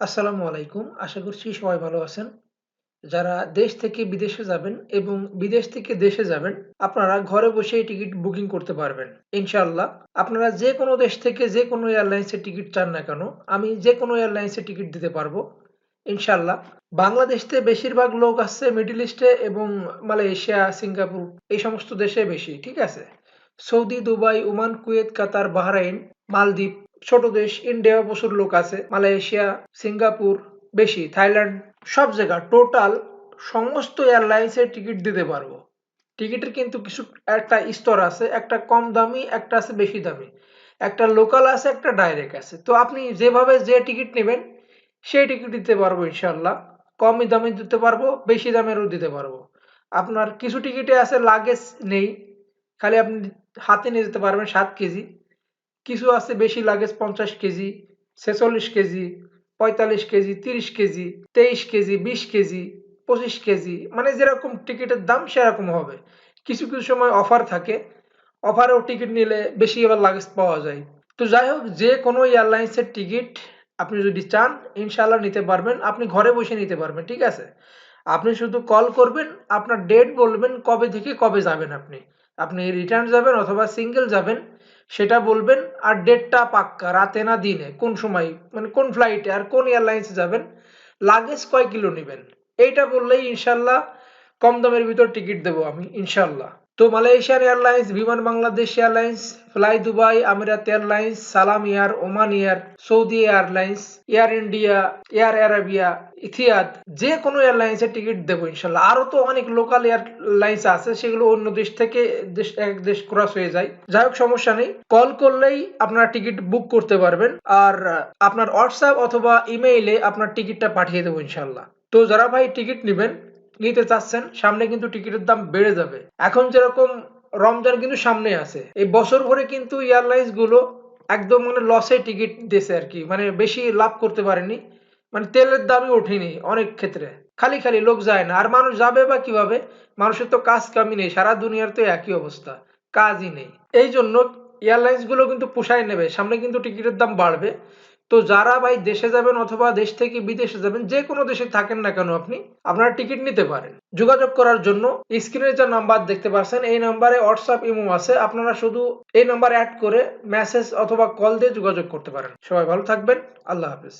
আসসালামু আলাইকুম। আশা করছি সবাই ভালো আছেন। যারা দেশ থেকে বিদেশে যাবেন এবং বিদেশ থেকে দেশে যাবেন, আপনারা ঘরে বসেই টিকিট বুকিং করতে পারবেন। ইনশাআল্লাহ আপনারা যেকোনো দেশ থেকে যেকোনো এয়ারলাইন্সের টিকিট চান না কেন, আমি যেকোনো এয়ারলাইন্সের টিকিট দিতে পারব। ইনশাআল্লাহ। বাংলাদেশ বেশিরভাগ লোক আসছে মিডল ইস্টে এবং মালয়েশিয়া, সিঙ্গাপুর এই সমস্ত দেশে বেশি। ঠিক আছে? Saudi, Dubai, Oman, Kuwait, Qatar, Bahrain, মালদ্বীপ ছোট দেশ ইন্ডিয়া প্রচুর লোক আছে মালয়েশিয়া সিঙ্গাপুর বেশি থাইল্যান্ড সব জায়গা টোটাল সমস্ত এয়ারলাইন্সের টিকিট দিতে পারব। টিকিটের কিন্তু কিছু একটা স্তর আছে একটা কম দামি একটা আছে বেশি দামি। একটা লোকাল আছে একটা ডাইরেক্ট আছে। তো আপনি যেভাবে যে টিকিট নেবেন সেই টিকিট দিতে পারব ইনশাল্লাহ কমই দামে দিতে পারব বেশি দামেরও দিতে পারব। আপনার কিছু টিকিটে আছে লাগেজ নেই। খালি আপনি হাতে নিয়ে যেতে পারবেন সাত কেজি। কিছু আছে বেশি লাগেজ পঞ্চাশ কেজি, ছেচল্লিশ কেজি, পঁয়তাল্লিশ কেজি, তিরিশ কেজি, তেইশ কেজি, বিশ কেজি, পঁচিশ কেজি মানে যেরকম টিকিটের দাম সেরকম হবে। কিছু কিছু সময় অফার থাকে, অফারেও টিকিট নিলে বেশি এবার লাগেজ পাওয়া যায়। তো যাই হোক, যে কোনো এয়ারলাইন্সের টিকিট আপনি যদি চান ইনশাল্লাহ নিতে পারবেন। আপনি ঘরে বসে নিতে পারবেন, ঠিক আছে? আপনি শুধু কল করবেন, আপনার ডেট বলবেন কবে থেকে কবে যাবেন আপনি। আপনি রিটার্ন যাবেন অথবা সিঙ্গেল যাবেন, সেটা বলবেন আর ডেটটা পাক্কা, রাতে না দিনে, কোন সময় মানে কোন ফ্লাইটে আর কোন এয়ারলাইন্সে যাবেন লাগেজ কয় কিলো নেবেন? এইটা বললেই ইনশাল্লাহ কম দামের ভিতর টিকিট দেবো আমি, ইনশাল্লাহ। তো Malaysian airlines, Biman Bangladesh airlines, fly Dubai, Emirates airlines, Salam air, Oman air, Saudi airlines, air India, air Arabia Etihad যে কোনো এয়ারলাইন্সের টিকিট দেবো ইনশাল্লাহ। আরও তো অনেক লোকাল এয়ারলাইন্স আছে, সেগুলো অন্য দেশ থেকে দেশ, এক দেশ ক্রস হয়ে যায়। যাই হোক, সমস্যা নেই। কল করলেই আপনারা টিকিট বুক করতে পারবেন। আর আপনার হোয়াটসঅ্যাপ অথবা ইমেইলে আপনার টিকিটটা পাঠিয়ে দেবো ইনশাল্লাহ। তো যারা ভাই টিকিট নেবেন নিতে চাচ্ছেন, সামনে কিন্তু টিকিটের দাম বেড়ে যাবে। এখন যেরকম রমজান কিন্তু সামনে আছে। এই বছর ভরে কিন্তু এয়ারলাইন্সগুলো একদম মানে লসে টিকিট দিয়েছে আর কি। মানে বেশি লাভ করতে পারেনি। মানে তেলের দামই ওঠেনি অনেক ক্ষেত্রে। খালি খালি লোক যায় না। আর মানুষ যাবে বা কীভাবে, মানুষের তো কাজ কামি নেই। সারা দুনিয়ার তো একই অবস্থা। কাজই নেই। এই জন্য এয়ারলাইন্সগুলো কিন্তু পোষায় নেবে। সামনে কিন্তু টিকিটের দাম বাড়বে। তো যারা ভাই দেশে যাবেন অথবা দেশ থেকে বিদেশে যাবেন, যে কোনো দেশে থাকেন না কেন আপনি, আপনারা টিকিট নিতে পারেন। যোগাযোগ করার জন্য স্ক্রিনে যে নাম্বার দেখতে পাচ্ছেন, এই নাম্বারে হোয়াটসঅ্যাপ ইমো আছে। আপনারা শুধু এই নাম্বার অ্যাড করে মেসেজ অথবা কল দিয়ে যোগাযোগ করতে পারেন। সবাই ভালো থাকবেন। আল্লাহ হাফিজ।